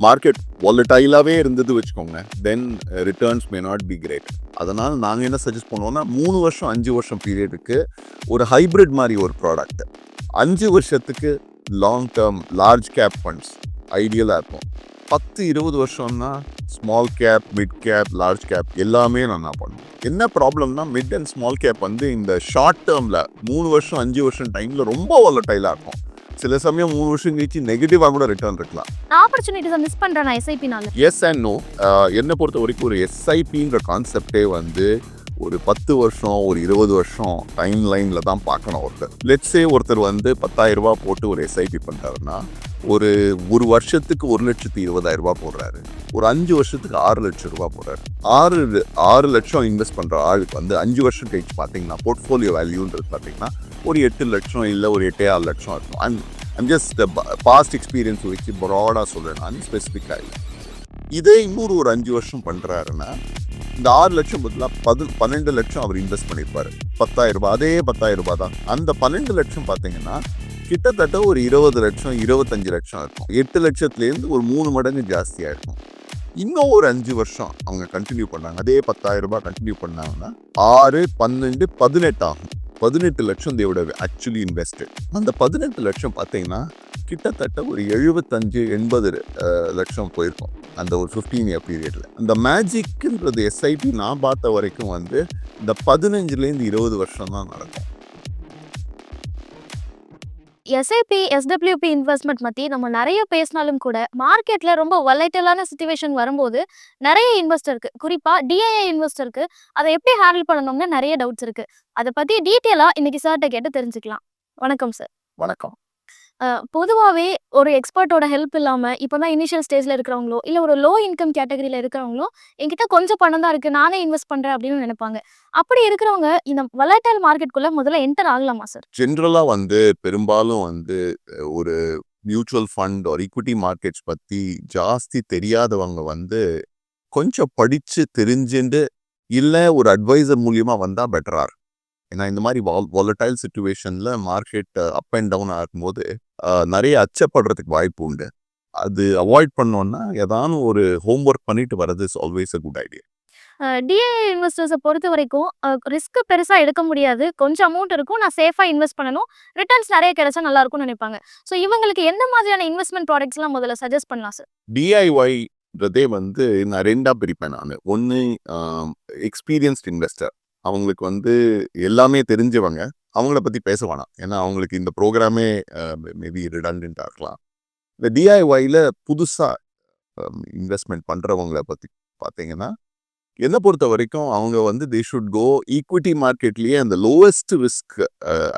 Market வாலட்டைலாகவே இருந்தது வச்சுக்கோங்க then returns may uh, not be great அதனால் நாங்கள் என்ன சஜஸ்ட் பண்ணுவோம்னா மூணு வருஷம் அஞ்சு வருஷம் பீரியடுக்கு ஒரு ஹைப்ரிட் மாதிரி ஒரு ப்ராடக்ட் அஞ்சு வருஷத்துக்கு long term large cap funds ஐடியலாக இருக்கும் பத்து இருபது வருஷம்னா small cap mid cap large cap எல்லாமே நல்லா பண்ணுவோம் என்ன ப்ராப்ளம்னா மிட் அண்ட் ஸ்மால் கேப் வந்து இந்த ஷார்ட் டேர்மில் மூணு வருஷம் அஞ்சு வருஷம் டைமில் ரொம்ப வாலட்டைலாக இருக்கும். சில சமயம் மூணு வருஷம் கழிச்சு நெகட்டிவாக கூட ரிட்டர்ன் இருக்கலாம். ஆப்பர்ச்சுனிட்டிஸை மிஸ் பண்றேன் நான் எஸ்ஐபினால எஸ் அண்ட் நோ என்னை பொறுத்த வரைக்கும் ஒரு எஸ்ஐபின்ற கான்செப்டே வந்து ஒரு பத்து வருஷம் ஒரு இருபது வருஷம் டைம் லைனில் தான் பார்க்கணும் ஒருத்தர். லெட்ஸே ஒருத்தர் வந்து பத்தாயிரம் ரூபாய் போட்டு ஒரு எஸ்ஐபி பண்ணுறாருன்னா ஒரு ஒரு வருஷத்துக்கு ஒரு லட்சத்து இருபதாயிரம் போடுறாரு. ஒரு அஞ்சு வருஷத்துக்கு ஆறு லட்சம் ரூபாய் போடுறாரு. ஆறு ஆறு லட்சம் இன்வெஸ்ட் பண்ணுற ஆளுக்கு வந்து அஞ்சு வருஷம் கழிச்சு பார்த்தீங்கன்னா போர்ட்ஃபோலியோ வேல்யூன்றது பார்த்தீங்கன்னா ஒரு எட்டு லட்சம் இல்லை ஒரு எட்டே ஆறு லட்சம் இருக்கும். And I'm just past experience வச்சு ப்ராடாக சொல்கிறேன் நான் ஸ்பெசிஃபிக்காக இல்லை. இதே இன்னொரு ஒரு அஞ்சு வருஷம் பண்ணுறாருன்னா இந்த ஆறு லட்சம் பதிலாக பது பன்னெண்டு லட்சம் அவர் இன்வெஸ்ட் பண்ணியிருப்பாரு பத்தாயிரம் ரூபாய் அதே பத்தாயிரம் ரூபாய் தான். அந்த பன்னெண்டு லட்சம் பார்த்தீங்கன்னா கிட்டத்தட்ட ஒரு இருபது லட்சம் இருபத்தஞ்சு லட்சம் இருக்கும். எட்டு லட்சத்துலேருந்து ஒரு மூணு மடங்கு ஜாஸ்தியாக இருக்கும். இன்னும் ஒரு அஞ்சு வருஷம் அவங்க கண்டினியூ பண்ணாங்க. அதே பத்தாயிரம் ரூபாய் கண்டினியூ பண்ணாங்கன்னா ஆறு பன்னெண்டு பதினெட்டு ஆகும். பதினெட்டு லட்சம் தேவோட ஆக்சுவலி இன்வெஸ்டட் அந்த பதினெட்டு லட்சம் பார்த்தீங்கன்னா கிட்டத்தட்ட ஒரு எழுபத்தஞ்சு எண்பது லட்சம் போயிருக்கும். அந்த ஒரு ஃபிஃப்டீன் இயர் பீரியடில் அந்த மேஜிக்ன்றது எஸ்ஐபி நான் பார்த்த வரைக்கும் வந்து இந்த பதினஞ்சுலேருந்து இருபது வருஷம் தான் நடக்கும். எஸ்ஐபி எஸ்டபிள்யூபி இன்வெஸ்ட்மெண்ட் பற்றி நம்ம நிறைய பேசினாலும் கூட மார்க்கெட்டில் ரொம்ப வலைட்டலான சுச்சுவேஷன் வரும்போது நிறைய இன்வெஸ்டருக்கு குறிப்பாக டிஐஏ இன்வெஸ்டருக்கு அதை எப்படி ஹேண்டில் பண்ணணும்னு நிறைய டவுட்ஸ் இருக்கு. அதை பற்றி டீட்டெயிலாக இன்னைக்கு சார்கிட்ட கேட்டு தெரிஞ்சுக்கலாம். வணக்கம் சார் வணக்கம். பொதுவாகவே ஒரு எக்ஸ்பர்ட்டோட ஹெல்ப் இல்லாமல் இப்போ தான் இனிஷியல் ஸ்டேஜில் இருக்கிறவங்களோ இல்லை ஒரு லோ இன்கம் கேட்டகரியில் இருக்கிறவங்களோ என்கிட்ட கொஞ்சம் பணம் தான் இருக்குது நானே இன்வெஸ்ட் பண்ணுறேன் அப்படின்னு நினைப்பாங்க. அப்படி இருக்கிறவங்க இந்த வலைட்டல் மார்க்கெட்டுக்குள்ளே முதல்ல என்டர் ஆகலாமா சார் ஜென்ரலாக வந்து பெரும்பாலும் வந்து ஒரு மியூச்சுவல் ஃபண்ட் ஒரு ஈக்விட்டி மார்க்கெட்ஸ் பற்றி ஜாஸ்தி தெரியாதவங்க வந்து கொஞ்சம் படித்து தெரிஞ்சுட்டு இல்லை ஒரு அட்வைசர் மூலியமாக வந்தால் பெட்டராக இருக்கும். ஏன்னா இந்த மாதிரி வால் வாலடைல் சுச்சுவேஷனில் மார்க்கெட் அப் அண்ட் டவுன் ஆகும்போது நிறைய அச்சப்படுறதுக்கு வாய்ப்பு உண்டு. அது அவாய்ட் பண்ணோன்னா ஏதானும் ஒரு ஹோம்ஒர்க் பண்ணிட்டு வர்றது is always a good idea DA இன்வெஸ்டர்ஸை பொறுத்த வரைக்கும் ரிஸ்க் பெருசாக எடுக்க முடியாது. கொஞ்சம் அமௌண்ட் இருக்கும். நான் சேஃபாக இன்வெஸ்ட் பண்ணணும். ரிட்டர்ன்ஸ் நிறைய கிடைச்சா நல்லா இருக்கும்னு நினைப்பாங்க. ஸோ இவங்களுக்கு எந்த மாதிரியான இன்வெஸ்ட்மெண்ட் ப்ராடக்ட்ஸ்லாம் முதல்ல சஜஸ்ட் பண்ணலாம் சார் டிஐஒய்ன்றதே வந்து நான் ரெண்டாக பிரிப்பேன் நான். ஒன்று எக்ஸ்பீரியன்ஸ்ட் இன்வெஸ்டர் அவங்களுக்கு வந்து எல்லாமே தெரிஞ்சவங்க அவங்கள பற்றி பேச வேணாம். ஏன்னா அவங்களுக்கு இந்த ப்ரோக்ராமே மேபி ரிடண்டன்ட்டாக இருக்கலாம். இந்த டிஐஒயில் புதுசாக இன்வெஸ்ட்மெண்ட் பண்ணுறவங்கள பற்றி பார்த்தீங்கன்னா என்னை பொறுத்த வரைக்கும் அவங்க வந்து தே ஷுட் கோ ஈக்விட்டி மார்க்கெட்லேயே அந்த லோவஸ்ட் ரிஸ்க்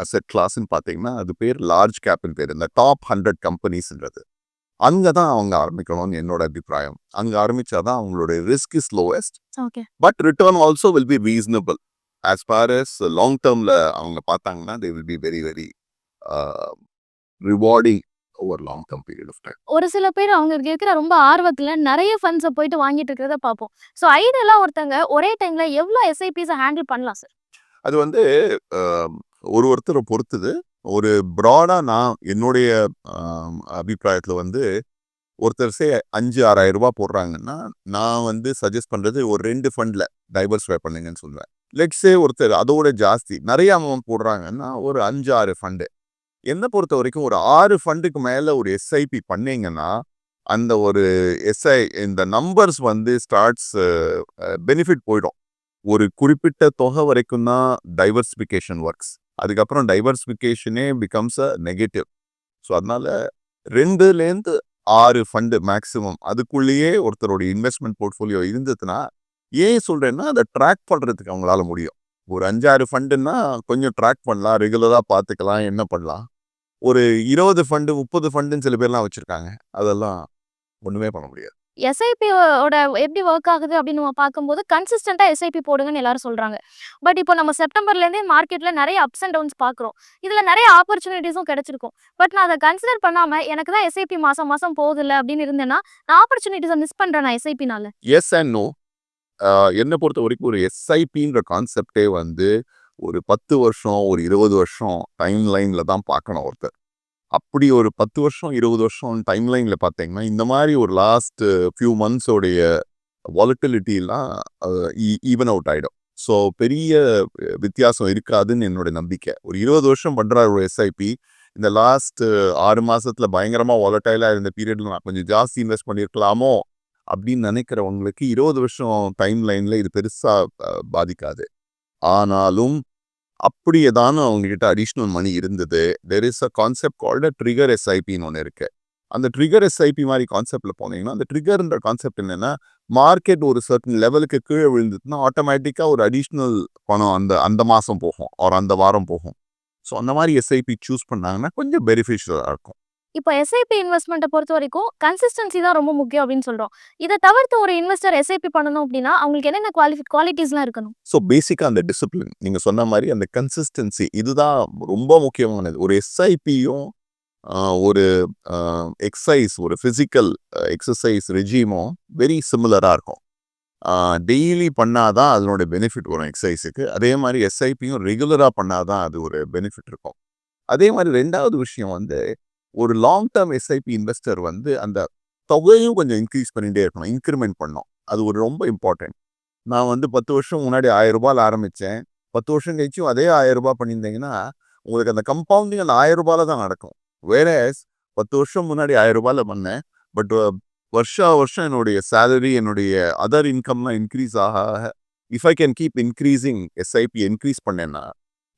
அசெட் கிளாஸ்ன்னு பார்த்தீங்கன்னா அது பேர் லார்ஜ் கேப்னு பேர். இந்த டாப் ஹண்ட்ரட் கம்பெனிஸ்ன்றது அங்கே தான் அவங்க ஆரம்பிக்கணும்னு என்னோட அபிப்பிராயம். அங்கே ஆரம்பிச்சாதான் அவங்களோட risk is lowest but return also will be reasonable as far as long டேர்மில் அவங்க பார்த்தாங்கன்னா they will be very very rewarding over long term period of time ஒரு சில பேர் அவங்க இருக்கிற ரொம்ப ஆர்வத்துல நிறைய ஃபண்ட்ஸை போயிட்டு வாங்கிட்டு இருக்கிறத பார்ப்போம். ஸோ ஐடியலா ஒருத்தங்க ஒரே டைம்ல எவ்வளோ எஸ்ஐபிஸை ஹேண்டில் பண்ணலாம் சார் அது வந்து ஆம், ஒரு ஒருத்தரை பொறுத்தது. ஒரு ப்ராடாக நான் என்னுடைய அபிப்பிராயத்தில் வந்து ஒருத்தர் சே அஞ்சு ஆறாயிரம் ரூபாய் போடுறாங்கன்னா நான் வந்து சஜஸ்ட் பண்ணுறது ஒரு ரெண்டு ஃபண்டில் டைவர்ஸ்ஃபை பண்ணுங்கன்னு சொல்லுவேன். லெக்ஸே ஒருத்தர் அதோட ஜாஸ்தி. நிறைய அமௌண்ட் போடுறாங்கன்னா ஒரு அஞ்சு ஆறு ஃபண்டு என்னை பொறுத்த வரைக்கும் ஒரு ஆறு ஃபண்டுக்கு மேலே ஒரு எஸ்ஐபி பண்ணீங்கன்னா அந்த ஒரு எஸ்ஐ இந்த நம்பர்ஸ் வந்து ஸ்டார்ட்ஸ் பெனிஃபிட் போயிடும். ஒரு குறிப்பிட்ட தொகை வரைக்கும் தான் டைவர்சிஃபிகேஷன் ஒர்க்ஸ் அதுக்கப்புறம் டைவர்சிஃபிகேஷனே பிகம்ஸ் அ நெகட்டிவ் ஸோ அதனால ரெண்டுலேருந்து ஆறு ஃபண்டு மேக்ஸிமம் அதுக்குள்ளேயே ஒருத்தரோட இன்வெஸ்ட்மெண்ட் போர்ட்ஃபோலியோ இருந்ததுன்னா ஏன் சொல்றேன்னா அதை ட்ராக் பண்றதுக்கு அவங்களால முடியும். ஒரு அஞ்சாறு ஃபண்டுன்னா கொஞ்சம் ட்ராக் பண்ணலாம் ரெகுலராக பார்த்துக்கலாம் என்ன பண்ணலாம். ஒரு இருபது ஃபண்டு முப்பது ஃபண்டுன்னு சில பேர்லாம் வச்சிருக்காங்க. அதெல்லாம் ஒண்ணுமே பண்ண முடியாது. எஸ்ஐபியோட எப்படி ஒர்க் ஆகுது அப்படின்னு நம்ம பார்க்கும்போது கன்சிஸ்டண்டாக எஸ்ஐபி போடுங்கன்னு எல்லாரும் சொல்றாங்க. பட் இப்போ நம்ம செப்டம்பர்லேருந்தே மார்க்கெட்ல நிறைய அப்ஸ் அண்ட் டவுன்ஸ் பார்க்குறோம். இதுல நிறைய ஆப்பர்ச்சுனிட்டிஸும் கிடைச்சிருக்கும். பட் நான் அதை கன்சிடர் பண்ணாம எனக்கு தான் எஸ்ஐபி மாசம் மாசம் போகுதில்ல அப்படின்னு இருந்தேன்னா நான் ஆப்பர்ச்சுனிட்டிஸை மிஸ் பண்றேன் நான் எஸ்ஐபினால எஸ் அண்ட் நோ என்னை பொறுத்த வரைக்கும் ஒரு எஸ்ஐபின்ற கான்செப்டே வந்து ஒரு பத்து வருஷம் ஒரு இருபது வருஷம் டைம் லைனில் தான் பார்க்கணும் ஒருத்தர். அப்படி ஒரு பத்து வருஷம் இருபது வருஷம் டைம் லைனில் பார்த்தீங்கன்னா இந்த மாதிரி ஒரு லாஸ்ட் ஃபியூ மந்த்ஸோடைய வாலட்டிலிட்டிலாம் ஈவன் அவுட் ஆகிடும் ஸோ பெரிய வித்தியாசம் இருக்காதுன்னு என்னோட நம்பிக்கை. ஒரு இருபது வருஷம் பண்ணுறார் ஒரு எஸ்ஐபி இந்த லாஸ்ட் ஆறு மாதத்தில் பயங்கரமாக வாலட்டைலாக இருந்த பீரியடில் நான் கொஞ்சம் ஜாஸ்தி இன்வெஸ்ட் பண்ணியிருக்கலாமோ? அப்படின்னு நினைக்கிறவங்களுக்கு இருபது வருஷம் டைம் லைனில் இது பெருசா பாதிக்காது. ஆனாலும் அப்படி ஏதானு அவங்க கிட்ட அடிஷ்னல் மணி இருந்தது there is a concept called trigger எஸ்ஐபின்னு ஒன்று இருக்கு. அந்த ட்ரிகர் எஸ்ஐபி மாதிரி கான்செப்டில் போனீங்கன்னா அந்த ட்ரிகர்ன்ற கான்செப்ட் என்னன்னா மார்க்கெட் ஒரு சர்டன் லெவலுக்கு கீழே விழுந்ததுன்னா ஆட்டோமேட்டிக்காக ஒரு அடிஷ்னல் பணம் அந்த அந்த மாதம் போகும் ஒரு அந்த வாரம் போகும். ஸோ அந்த மாதிரி எஸ்ஐபி சூஸ் பண்ணாங்கன்னா கொஞ்சம் பெனிஃபிஷியலாக இருக்கும். இப்போ எஸ்ஐபி இன்வெஸ்ட்மெண்ட்டை பொறுத்த வரைக்கும் கன்சிஸ்டன்சி தான் ரொம்ப முக்கியம் அப்படின்னு சொல்கிறோம் இதை தவிர்த்து ஒரு இன்வெஸ்டர் எஸ்ஐபி பண்ணணும் அப்படின்னா அவங்களுக்கு என்னென்ன குவாலிஃபி குவாலிட்டிஸ்லாம் இருக்கணும்? ஸோ பேசிக்காக அந்த டிசிப்ளின் நீங்கள் சொன்ன மாதிரி அந்த கன்சிஸ்டன்சி இதுதான் ரொம்ப முக்கியமானது. ஒரு எஸ்ஐபியும் ஒரு எக்ஸசைஸ் ஒரு ஃபிசிக்கல் எக்ஸசைஸ் ரெஜிமும் வெரி சிமிலராக இருக்கும். டெய்லி பண்ணாதான் அதனோட பெனிஃபிட் வரும் எக்ஸசைஸுக்கு அதே மாதிரி எஸ்ஐபியும் ரெகுலராக பண்ணாதான் அது ஒரு பெனிஃபிட் இருக்கும். அதே மாதிரி ரெண்டாவது விஷயம் வந்து ஒரு லாங் டேர்ம் எஸ்ஐபி இன்வெஸ்டர் வந்து அந்த தொகையும் கொஞ்சம் இன்க்ரீஸ் பண்ணிகிட்டே இருக்கணும் இன்க்ரிமெண்ட் பண்ணோம் அது ஒரு ரொம்ப இம்பார்ட்டன்ட் நான் வந்து பத்து வருஷம் முன்னாடி ஆயிரம் ரூபாயில் ஆரம்பித்தேன் பத்து வருஷம் கழிச்சும் அதே ஆயிரம் ரூபாய் பண்ணியிருந்தீங்கன்னா உங்களுக்கு அந்த கம்பவுண்டிங் அந்த ஆயிரம் ரூபாயில் தான் நடக்கும். வேறஸ் பத்து வருஷம் முன்னாடி ஆயிரம் ரூபாயில் பண்ணேன். பட் வருஷா வருஷம் என்னுடைய சேலரி என்னுடைய அதர் இன்கம்லாம் இன்க்ரீஸ் ஆக if I can keep increasing SIP increase பண்ணேன்னா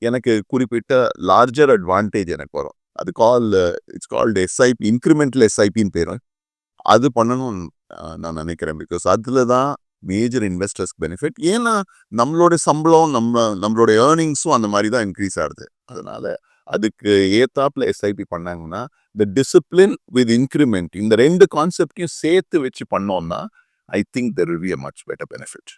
எனக்கு குறிப்பிட்ட லார்ஜர் அட்வான்டேஜ் எனக்கு வரும். அது call it's called SIP incremental எஸ்ஐபின்னு பேர். அது பண்ணணும்னு நான் நினைக்கிறேன். பிகாஸ் அதில் தான் மேஜர் இன்வெஸ்டர்ஸ்க்கு பெனிஃபிட் ஏன்னா நம்மளோட சம்பளம் நம்ம நம்மளோட ஏர்னிங்ஸும் அந்த மாதிரி தான் இன்க்ரீஸ் ஆகுது. அதனால் அதுக்கு ஏத்தாப்பில் எஸ்ஐபி பண்ணாங்கன்னா இந்த டிசிப்ளின் வித் இன்க்ரிமெண்ட் இந்த ரெண்டு கான்செப்டையும் சேர்த்து வச்சு பண்ணோம்னா I think there will be a much better benefit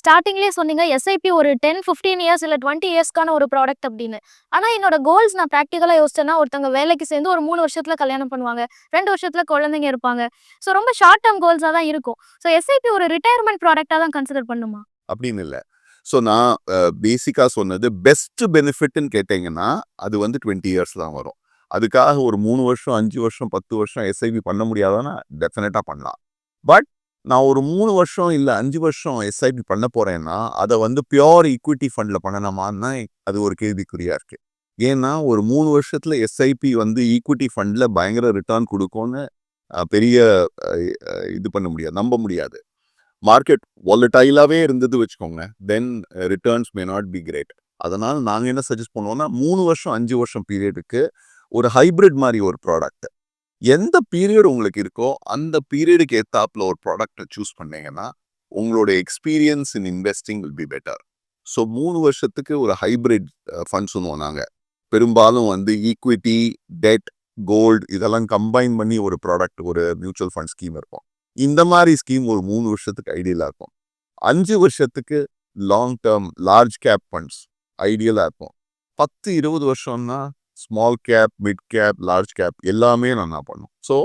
ஸ்டார்டிங்லேயே சொன்னீங்க எஸ்ஐபி ஒரு டென் ஃபிஃப்டீன் இயர்ஸ் இல்லை டுவெண்ட்டி இயர்ஸ்க்கான ஒரு ப்ராடக்ட் அப்படின்னு. ஆனால் என்னோட கோல்ஸ் நான் ப்ராக்டிக்கலாக யோசிச்சேன்னா ஒருத்தவங்க வேலைக்கு சேர்ந்து ஒரு மூணு வருஷத்துல கல்யாணம் பண்ணுவாங்க ரெண்டு வருஷத்துல குழந்தைங்க இருப்பாங்க. ஸோ ரொம்ப ஷார்ட் டேர்ம் கோல்ஸாக தான் இருக்கும். ஸோ எஸ்ஐபி ஒரு ரிட்டையர்மெண்ட் ப்ராடக்டாக தான் கன்சிடர் பண்ணுமா? அப்படின்னு இல்லை. ஸோ நான் பேசிக்காக சொன்னது பெஸ்ட் பெனிஃபிட்னு கேட்டிங்கன்னா அது வந்து டுவெண்ட்டி இயர்ஸ் தான் வரும். அதுக்காக ஒரு மூணு வருஷம் அஞ்சு வருஷம் பத்து வருஷம் எஸ்ஐபி பண்ண முடியாதானா டெஃபினட்டாக பண்ணலாம். பட் நான் ஒரு மூணு வருஷம் இல்லை அஞ்சு வருஷம் எஸ்ஐபி பண்ண போறேன்னா அதை வந்து பியோர் ஈக்விட்டி ஃபண்டில் பண்ணணுமான்னா அது ஒரு கேள்விக்குறியா இருக்கு. ஏன்னா ஒரு மூணு வருஷத்துல எஸ்ஐபி வந்து ஈக்விட்டி ஃபண்டில் பயங்கர ரிட்டர்ன் கொடுக்கும்னு பெரிய இது பண்ண முடியாது நம்ப முடியாது. மார்க்கெட் வாலட்டைலாகவே இருந்தது வச்சுக்கோங்க then returns may not be great அதனால் நாங்கள் என்ன சஜஸ்ட் பண்ணுவோம்னா மூணு வருஷம் அஞ்சு வருஷம் பீரியடுக்கு ஒரு ஹைபிரிட் மாதிரி ஒரு ப்ராடக்ட் எந்த பீரியட் உங்களுக்கு இருக்கோ அந்த பீரியடுக்கு ஏத்தாப்புல ஒரு ப்ராடக்டை சூஸ் பண்ணீங்கன்னா உங்களோட experience in investing will be better so மூணு வருஷத்துக்கு ஒரு ஹைபிரிட் ஃபண்ட்ஸ் சொல்லுவோம் நாங்கள் பெரும்பாலும் வந்து ஈக்விட்டி டெட் கோல்டு இதெல்லாம் கம்பைன் பண்ணி ஒரு ப்ராடக்ட் ஒரு மியூச்சுவல் ஃபண்ட் ஸ்கீம் இருக்கும். இந்த மாதிரி ஸ்கீம் ஒரு மூணு வருஷத்துக்கு ஐடியலாக இருக்கும். அஞ்சு வருஷத்துக்கு long term large cap funds ஐடியலாக இருக்கும். பத்து இருபது வருஷம்னா small cap mid cap large cap எல்லாமே நல்லா பண்ணும். ஸோ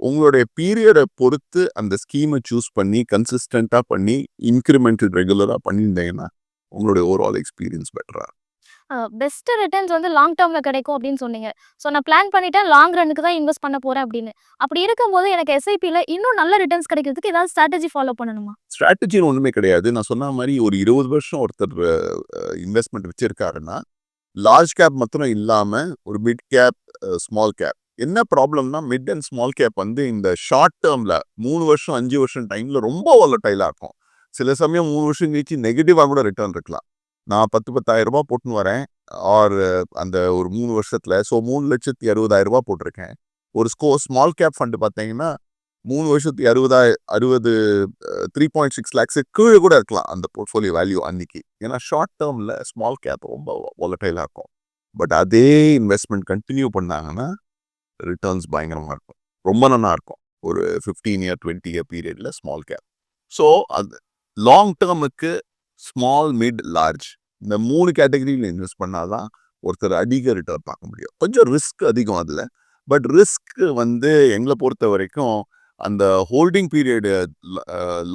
உங்களுடைய பீரியடை பொறுத்து அந்த ஸ்கீமை சூஸ் பண்ணி கன்சிஸ்டண்ட்டாக பண்ணி இன்க்ரிமெண்டல் ரெகுலராக பண்ணியிருந்தீங்கன்னா உங்களுடைய ஓவரால் எக்ஸ்பீரியன்ஸ் பெட்டராக பெஸ்ட் ரிட்டர்ன்ஸ் வந்து லாங் டேர்மில் கிடைக்கும் அப்படின்னு சொன்னீங்க. ஸோ நான் பிளான் பண்ணிட்டேன் லாங் ரன்னுக்கு தான் இன்வெஸ்ட் பண்ண போகிறேன் அப்படின்னு. அப்படி இருக்கும்போது எனக்கு எஸ்ஐபியில் இன்னும் நல்ல ரிட்டர்ன்ஸ் கிடைக்கிறதுக்கு ஏதாவது ஸ்ட்ராட்டஜி ஃபாலோ பண்ணணுமா? ஸ்ட்ராட்டஜின்னு ஒன்றுமே கிடையாது. நான் சொன்ன மாதிரி ஒரு இருபது வருஷம் ஒருத்தர் இன்வெஸ்ட்மெண்ட் வச்சிருக்காருன்னா லார்ஜ் கேப் மாத்திரம் இல்லாமல் ஒரு மிட் கேப் ஸ்மால் கேப் என்ன ப்ராப்ளம்னா மிட் அண்ட் ஸ்மால் கேப் வந்து இந்த ஷார்ட் டேர்மில் மூணு வருஷம் அஞ்சு வருஷம் டைமில் ரொம்ப வாலட்டைலாக இருக்கும். சில சமயம் மூணு வருஷம் கழிச்சு நெகட்டிவாக கூட ரிட்டர்ன் இருக்கலாம். நான் பத்து பத்தாயிரம் ரூபாய் போட்டுன்னு வரேன். ஆர் அந்த ஒரு மூணு வருஷத்தில் ஸோ மூணு லட்சத்தி அறுபதாயிரம் ரூபாய் போட்டிருக்கேன். ஒரு ஸ்கோ ஸ்மால் கேப் ஃபண்டு பார்த்தீங்கன்னா மூணு வருஷத்துக்கு அறுபதாயிரம் அறுபது த்ரீ பாயிண்ட் சிக்ஸ் லேக்ஸு கீழே கூட இருக்கலாம் அந்த போர்ட்ஃபோலியோ வேல்யூ அன்னைக்கு. ஏன்னா ஷார்ட் டேர்மில் ஸ்மால் கேப் ரொம்ப வாலட்டைலாக இருக்கும். பட் அதே இன்வெஸ்ட்மெண்ட் கண்டினியூ பண்ணாங்கன்னா ரிட்டர்ன்ஸ் பயங்கரமாக இருக்கும். ரொம்ப நல்லா இருக்கும். ஒரு ஃபிஃப்டீன் இயர் டுவெண்ட்டி இயர் பீரியடில் ஸ்மால் கேப் ஸோ அது லாங் டேர்முக்கு ஸ்மால் மிட் லார்ஜ் இந்த மூணு கேட்டகரியில் இன்வெஸ்ட் பண்ணால் தான் ஒருத்தர் அதிக ரிட்டர்ன் பார்க்க முடியும். கொஞ்சம் ரிஸ்க் அதிகம் அதில். பட் ரிஸ்க் வந்து எங்களை பொறுத்த வரைக்கும் அந்த ஹோல்டிங் பீரியடு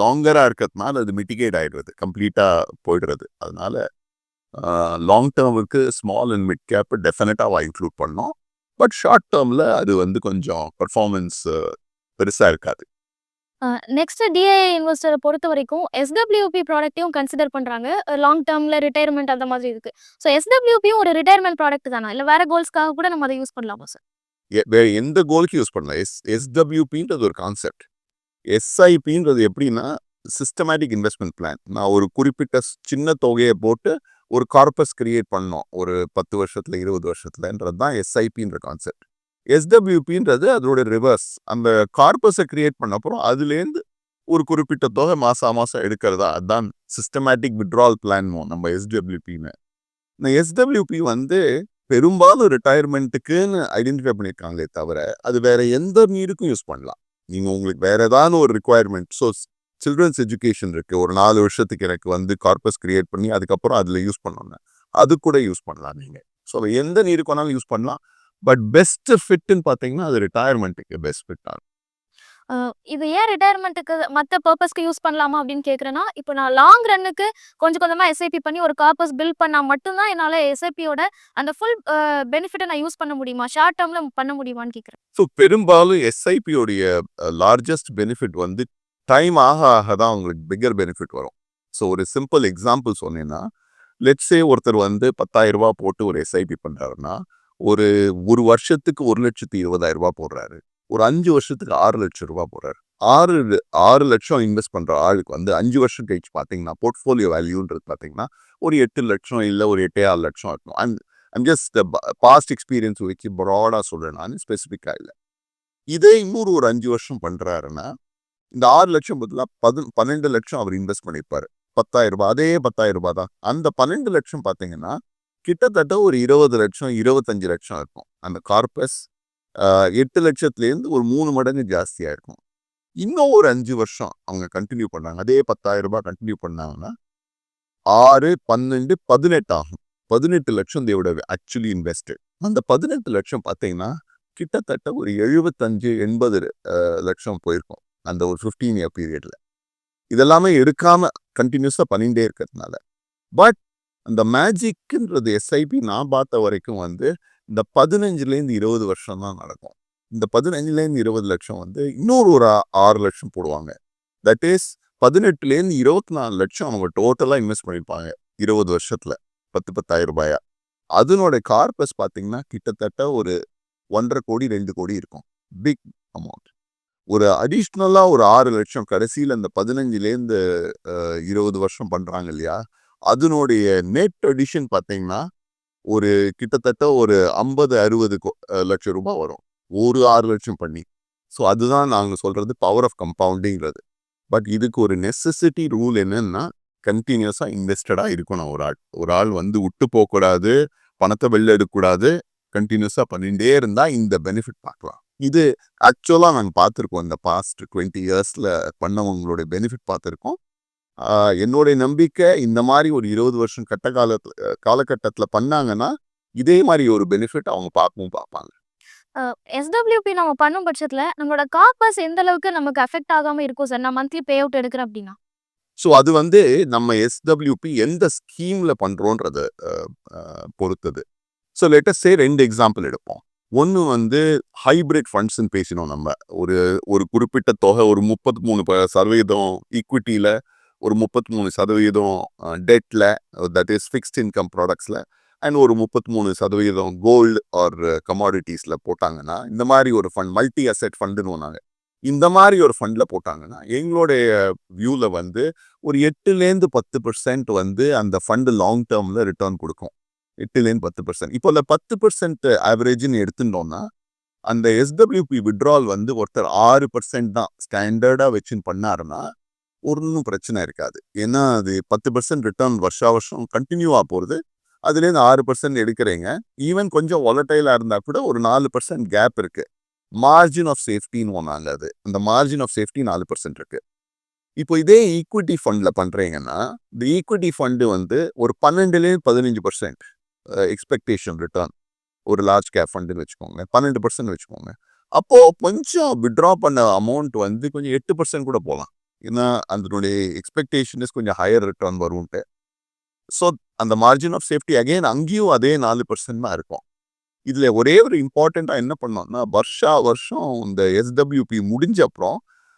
லாங்கராக இருக்கிறதுனால அது மிட்டிகேட் ஆகிடுறது கம்ப்ளீட்டாக போயிடுறது. அதனால லாங் டேர்முக்கு ஸ்மால் அண்ட் மிட் கேப் டெஃபினட்டாக இன்க்ளூட் பண்ணோம். பட் ஷார்ட் டேர்மில் அது வந்து கொஞ்சம் பர்ஃபார்மன்ஸ் பெருசாக இருக்காது. நெக்ஸ்ட் டிஐ இன்வெஸ்டரை பொறுத்த வரைக்கும் எஸ்டபிள்யூபி ப்ராடக்ட்டையும் கன்சிடர் பண்ணுறாங்க லாங் டேர்மில் ரிட்டையர்மெண்ட் அந்த மாதிரி இருக்குது ஸோ எஸ்டபிள்யூபியும் ஒரு ரிட்டையர்மெண்ட் ப்ராடக்ட் தானே? இல்லை வேறு கோல்ஸ்க்காக கூட நம்ம அதை யூஸ் பண்ணலாமா சார்? வேறு எந்த கோலுக்கு யூஸ் பண்ணலாம் எஸ் எஸ்டபிள்யூபின்றது ஒரு கான்செப்ட். எஸ்ஐபின்றது எப்படின்னா சிஸ்டமேட்டிக் இன்வெஸ்ட்மெண்ட் பிளான். நான் ஒரு குறிப்பிட்ட சின்ன தொகையை போட்டு ஒரு கார்பஸ் கிரியேட் பண்ணோம் ஒரு பத்து வருஷத்துல இருபது வருஷத்துலன்றது தான் எஸ்ஐபின்ற கான்செப்ட். எஸ்டபிள்யூபின்றது அதோட ரிவர்ஸ். அந்த கார்பஸை கிரியேட் பண்ண அப்புறம் அதுலேருந்து ஒரு குறிப்பிட்ட தொகை மாசா மாசம் எடுக்கிறதா அதுதான் சிஸ்டமேட்டிக் விட்ரால் பிளான் நம்ம எஸ்டபிள்யூபின்னு. இந்த எஸ்டபிள்யூபி வந்து பெரும்பாலும் ரிட்டையர்மெண்ட்டுக்குன்னு ஐடென்டிஃபை பண்ணியிருக்காங்களே தவிர அது வேற எந்த நீருக்கும் யூஸ் பண்ணலாம். நீங்கள் உங்களுக்கு வேற ஏதாவது ஒரு ரிக்குவயர்மெண்ட் ஸோ சில்ட்ரன்ஸ் எஜுகேஷன் இருக்குது ஒரு நாலு வருஷத்துக்கு எனக்கு வந்து கார்பஸ் கிரியேட் பண்ணி அதுக்கப்புறம் அதில் யூஸ் பண்ணணும் அது கூட யூஸ் பண்ணலாம் நீங்கள் ஸோ எந்த நீருக்கு வேணாலும் யூஸ் பண்ணலாம். பட் பெஸ்ட் ஃபிட்டுன்னு பார்த்தீங்கன்னா அது ரிட்டையர்மெண்ட்டுக்கு பெஸ்ட் ஃபிட்டாக இது ஏன் ரிட்டையர்மெண்ட்டுக்கு மற்ற பர்பஸ்க்கு யூஸ் பண்ணலாமா அப்படின்னு கேட்குறேன்னா இப்போ நான் லாங் ரன்னுக்கு கொஞ்சம் கொஞ்சமாக எஸ்ஐபி பண்ணி ஒரு கார்பஸ் பில்ட் பண்ணால் மட்டும்தான் என்னால் எஸ்ஐபியோட அந்த ஃபுல் பெனிஃபிட்டை நான் யூஸ் பண்ண முடியுமா? ஷார்ட் டேர்மில் பண்ண முடியுமான்னு கேட்குறேன் ஸோ பெரும்பாலும் எஸ்ஐபியோடைய லார்ஜஸ்ட் பெனிஃபிட் வந்து டைம் ஆக ஆக தான் அவங்களுக்கு பிக்கர் பெனிஃபிட் வரும். ஸோ ஒரு சிம்பிள் எக்ஸாம்பிள் சொன்னேன்னா லெட்ஸே ஒருத்தர் வந்து பத்தாயிரம் ரூபா போட்டு ஒரு எஸ்ஐபி பண்ணுறாருன்னா ஒரு ஒரு வருஷத்துக்கு ஒரு லட்சத்தி இருபதாயிரம் ரூபா போடுறாரு. ஒரு அஞ்சு வருஷத்துக்கு ஆறு லட்சம் ரூபாய் போடுறாரு ஆறு ஆறு லட்சம் இன்வெஸ்ட் பண்ற ஆளுக்கு வந்து அஞ்சு வருஷம் கழிச்சு பார்த்தீங்கன்னா போர்ட்ஃபோலியோ வேல்யூன்றது பார்த்தீங்கன்னா ஒரு எட்டு லட்சம் இல்லை ஒரு எட்டே ஆறு லட்சம் இருக்கும் and I'm just past experience வச்சு ப்ராடாக சொல்றேன் நான் ஸ்பெசிஃபிக்காக இல்லை. இதே இன்னொரு ஒரு அஞ்சு வருஷம் பண்றாருன்னா இந்த ஆறு லட்சம் பதிலாக பது பன்னெண்டு லட்சம் அவர் இன்வெஸ்ட் பண்ணியிருப்பார் பத்தாயிரம் ரூபாய் அதே பத்தாயிரம் ரூபாய் தான். அந்த பன்னெண்டு லட்சம் பார்த்தீங்கன்னா கிட்டத்தட்ட ஒரு இருபது லட்சம் இருபத்தஞ்சு லட்சம் இருக்கும். அந்த கார்பஸ் எட்டு லட்சத்துலேருந்து ஒரு மூணு மடங்கு ஜாஸ்தியாக இருக்கும் இன்னும் ஒரு அஞ்சு வருஷம் அவங்க கண்டினியூ பண்ணாங்க. அதே பத்தாயிரம் ரூபாய் கண்டினியூ பண்ணாங்கன்னா ஆறு பன்னெண்டு பதினெட்டு ஆகும். பதினெட்டு லட்சம் தேவோட ஆக்சுவலி இன்வெஸ்டட் அந்த பதினெட்டு லட்சம் பார்த்தீங்கன்னா கிட்டத்தட்ட ஒரு எழுபத்தஞ்சு எண்பது லட்சம் போயிருக்கும். அந்த ஒரு ஃபிஃப்டீன் இயர் பீரியட்ல இதெல்லாமே எடுக்காமல் கண்டினியூஸாக பண்ணிகிட்டே இருக்கிறதுனால. பட் அந்த மேஜிக்குன்றது எஸ்ஐபி நான் பார்த்த வரைக்கும் வந்து இந்த பதினஞ்சுலேருந்து இருபது வருஷம் தான் நடக்கும். இந்த பதினஞ்சுலேருந்து இருபது லட்சம் வந்து இன்னொரு ஒரு ஆறு லட்சம் போடுவாங்க. தட் இஸ் பதினெட்டுலேருந்து இருபத்தி நாலு லட்சம் அவங்க டோட்டலாக இன்வெஸ்ட் பண்ணியிருப்பாங்க இருபது வருஷத்தில். பத்து பத்தாயிரம் ரூபாயா. அதனோட கார்பஸ் பார்த்தீங்கன்னா கிட்டத்தட்ட ஒரு ஒன்றரை கோடி ரெண்டு கோடி இருக்கும். பிக் அமௌண்ட் ஒரு அடிஷ்னலாக ஒரு ஆறு லட்சம் கடைசியில் இந்த பதினஞ்சுலேருந்து இருபது வருஷம் பண்ணுறாங்க இல்லையா? அதனுடைய நெட் அடிஷன் பார்த்தீங்கன்னா ஒரு கிட்டத்தட்ட ஒரு ஐம்பது அறுபது லட்சம் ரூபாய் வரும். ஒரு ஆறு லட்சம் பண்ணி. ஸோ அதுதான் நாங்கள் சொல்கிறது பவர் ஆஃப் கம்பவுண்டிங்கிறது பட் இதுக்கு ஒரு நெசசிட்டி ரூல் என்னன்னா கண்டினியூஸாக இன்வெஸ்டடாக இருக்கணும் ஒரு ஆள். ஒரு ஆள் வந்து விட்டு போகக்கூடாது பணத்தை வெளில எடுக்கக்கூடாது கண்டினியூஸாக பண்ணிகிட்டே இருந்தால் இந்த பெனிஃபிட் பார்க்கலாம். இது ஆக்சுவலாக நாங்கள் பார்த்துருக்கோம் இந்த பாஸ்ட் டுவெண்ட்டி இயர்ஸில் பண்ணவங்களுடைய பெனிஃபிட் பார்த்துருக்கோம். என்னுடைய நம்பிக்கை இந்த மாதிரி ஒரு இருபது வருஷம் கட்ட காலத்துல காலகட்டத்தில் பண்ணாங்கன்னா இதே மாதிரி ஒரு பெனிஃபிட் அவங்க பார்க்கவும் பார்ப்பாங்க. எஸ்டபிள்யூபி நம்ம பண்ணும் பட்சத்தில் நம்மளோட கார்பஸ் எந்த அளவுக்கு நமக்கு அஃபெக்ட் ஆகாமல் இருக்கும்? சார் நான் மந்த்லி பே அவுட் எடுக்கிறேன் அப்படின்னா. ஸோ அது வந்து நம்ம எஸ்டபிள்யூபி எந்த ஸ்கீம்ல அஹ், பொறுத்தது. ஸோ லேட்டஸ்ட் சே ரெண்டு எக்ஸாம்பிள் எடுப்போம். ஒன்று வந்து ஹைபிரிட் ஃபண்ட்ஸ்ன்னு பேசினோம் நம்ம. ஒரு ஒரு குறிப்பிட்ட தொகை ஒரு முப்பத்தி மூணு சதவீதம் ஈக்விட்டியில் ஒரு முப்பத்தி மூணு சதவீதம் டெட்டில் தட் இஸ் ஃபிக்ஸ்ட் இன்கம் ப்ராடக்ட்ஸில் அண்ட் ஒரு முப்பத்தி மூணு சதவீதம் கோல்டு ஆர் கமாடிட்டிஸில் போட்டாங்கன்னா இந்த மாதிரி ஒரு ஃபண்ட் மல்டி அசெட் ஃபண்டுன்னு நாங்கள் இந்த மாதிரி ஒரு ஃபண்டில் போட்டாங்கன்னா எங்களுடைய வியூவில் வந்து ஒரு எட்டுலேருந்து பத்து பர்சன்ட் வந்து அந்த ஃபண்டு லாங் டேர்மில் ரிட்டர்ன் கொடுக்கும். எட்டுலேருந்து பத்து பர்சன்ட் இப்போ அந்த பத்து பர்சன்ட் ஆவரேஜ்னு எடுத்துட்டோம்னா அந்த எஸ்டபிள்யூபி விட்ரால் வந்து ஒருத்தர் ஆறு பர்சன்ட் தான் ஸ்டாண்டர்டாக வச்சுன்னு பண்ணாருன்னா ஒன்றும் பிரச்சனை இருக்காது. ஏன்னா அது பத்து பர்சன்ட் ரிட்டர்ன் வருஷா வருஷம் கண்டினியூவாக போகிறது அதுலேருந்து ஆறு பர்சன்ட் எடுக்கிறீங்க. ஈவன் கொஞ்சம் ஒலட்டைலாக இருந்தால் கூட ஒரு நாலு பர்சன்ட் கேப் இருக்குது மார்ஜின் ஆஃப் சேஃப்டின்னு ஒன்று அது. அந்த மார்ஜின் ஆஃப் சேஃப்டி நாலு பர்சன்ட் இருக்குது இப்போ இதே ஈக்விட்டி ஃபண்டில் பண்ணுறீங்கன்னா இந்த ஈக்விட்டி ஃபண்டு வந்து ஒரு பன்னெண்டுலேருந்து பதினஞ்சு பர்சன்ட் எக்ஸ்பெக்டேஷன் ரிட்டர்ன் ஒரு லார்ஜ் கேப் ஃபண்டுன்னு வச்சுக்கோங்க. பன்னெண்டு பர்சன்ட் வச்சுக்கோங்க. அப்போது கொஞ்சம் விட்ரா பண்ண அமௌண்ட் வந்து கொஞ்சம் எட்டு பர்சன்ட் கூட போகலாம் ஏன்னா அதனுடைய எக்ஸ்பெக்டேஷன்ஸ் கொஞ்சம் ஹையர் ரிட்டர்ன் வரும்ட்டு ஸோ அந்த மார்ஜின் ஆஃப் சேஃப்டி அகைன் அங்கேயும் அதே நாலு பர்சன்ட் தான் இருக்கும். இதில் ஒரே ஒரு இம்பார்ட்டண்ட்டாக என்ன பண்ணோம்னா வருஷா வருஷம் இந்த எஸ்டபிள்யூபி முடிஞ்ச அப்புறம்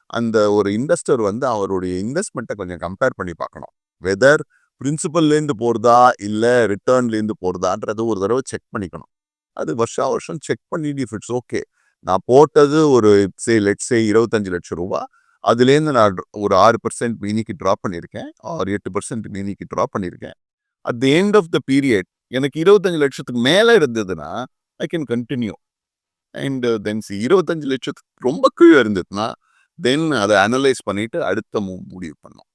அந்த ஒரு இன்வெஸ்டர் வந்து அவருடைய இன்வெஸ்ட்மெண்ட்டை கொஞ்சம் கம்பேர் பண்ணி பார்க்கணும். வெதர் பிரின்சிபல்லேருந்து போகிறதா இல்லை ரிட்டர்ன்லேருந்து போகிறதான்றது ஒரு தடவை செக் பண்ணிக்கணும். அது வருஷா வருஷம் செக் பண்ணிட்டு இஃப் இட்ஸ் ஓகே நான் போட்டது ஒரு சே லெட்ஸே இருபத்தஞ்சு லட்சம் ரூபா அதுலேருந்து நான் ஒரு ஆறு பர்சன்ட் மீனிக்கு ட்ராப் பண்ணியிருக்கேன். ஆறு எட்டு பர்சன்ட் மீனிக்கு ட்ராப் பண்ணியிருக்கேன். At the end of the period எனக்கு இருபத்தஞ்சு லட்சத்துக்கு மேலே இருந்ததுன்னா I can continue and then see இருபத்தஞ்சு லட்சத்துக்கு ரொம்ப கீழே இருந்ததுன்னா தென் அதை அனலைஸ் பண்ணிட்டு அடுத்த மூவ் முடிவு பண்ணோம்.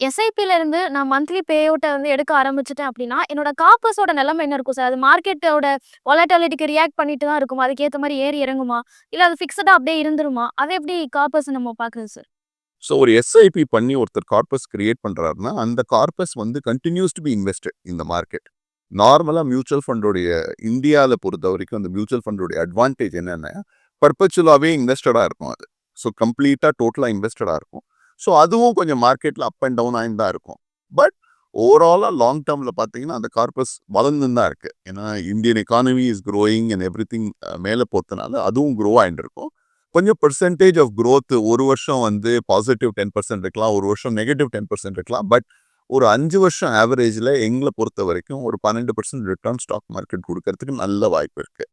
எஸ்ஐபில இருந்து நான் மந்த்லி பே அவுட்டை வந்து எடுக்க ஆரம்பிச்சிட்டேன் அப்படின்னா என்னோட காப்பர்ஸோட நிலைமை என்ன இருக்கும் சார்? அது மார்க்கெட்டோட வாலட்டாலிட்டிக்கு ரியாக்ட் பண்ணிட்டு தான் இருக்கும்? அதுக்கேற்ற மாதிரி ஏறி இறங்குமா? இல்லை அது ஃபிக்ஸடாக அப்படியே இருந்துருமா? அதை எப்படி காப்பர்ஸ் நம்ம பார்க்குறது சார்? ஸோ ஒரு எஸ்ஐபி பண்ணி ஒருத்தர் கார்பஸ் கிரியேட் பண்ணுறாருன்னா அந்த கார்பஸ் வந்து கண்டினியூஸ் டு பி இன்வெஸ்டட் இந்த மார்க்கெட் நார்மலாக மியூச்சுவல் ஃபண்டோடைய இந்தியாவில் பொறுத்த வரைக்கும் அந்த மியூச்சுவல் ஃபண்டோடைய அட்வான்டேஜ் என்னென்னா பர்பச்சுவலாகவே இன்வெஸ்டடாக இருக்கும் அது. ஸோ கம்ப்ளீட்டாக டோட்டலாக இன்வெஸ்டடாக இருக்கும். ஸோ அதுவும் கொஞ்சம் மார்க்கெட்டில் அப் அண்ட் டவுன் ஆகி தான் இருக்கும். பட் ஓவராலாக லாங் டேர்மில் பார்த்தீங்கன்னா அந்த கார்பஸ் வளர்ந்து தான் இருக்கு. ஏன்னா Indian economy is growing and everything மேலே போகிறதுனால அதுவும் க்ரோ ஆகிட்டு இருக்கும். கொஞ்சம் பெர்சன்டேஜ் ஆஃப் க்ரோத் ஒரு வருஷம் வந்து பாசிட்டிவ் டென் பர்சன்ட் இருக்கலாம் ஒரு வருஷம் நெகட்டிவ் டென் பர்சன்ட் இருக்கலாம். பட் ஒரு அஞ்சு வருஷம் ஆவரேஜில் எங்களை பொறுத்த வரைக்கும் ஒரு பன்னெண்டு பர்சன்ட் ரிட்டர்ன் ஸ்டாக் மார்க்கெட் கொடுக்கறதுக்கு நல்ல வாய்ப்பு இருக்கு.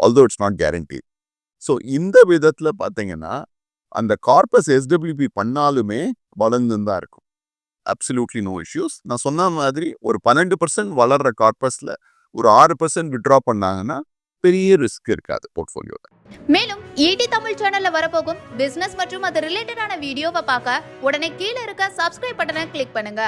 Although it's not guarantee so இந்த விதத்தில் பார்த்தீங்கன்னா அந்த கார்பஸ் எஸ்டபிள்யூபி பண்ணாலுமே வளர்ந்து தான் இருக்கும். அப்சல்யூட்லி நோ இஷ்யூஸ் நான் சொன்ன மாதிரி ஒரு பன்னெண்டு பர்சன்ட் வளர்ற கார்பஸில் ஒரு ஆறு பர்சன்ட் விட்ரா பண்ணாங்கன்னா பெரிய ரிஸ்க் இருக்காது போர்ட்ஃபோலியோவில் மேலும் ஈடி தமிழ் சேனல்ல வரப்போகும் பிசினஸ் மற்றும் அது ரிலேட்டடான வீடியோவை பார்க்க உடனே கீழே இருக்க சப்ஸ்கிரைப் பட்டனை கிளிக் பண்ணுங்க.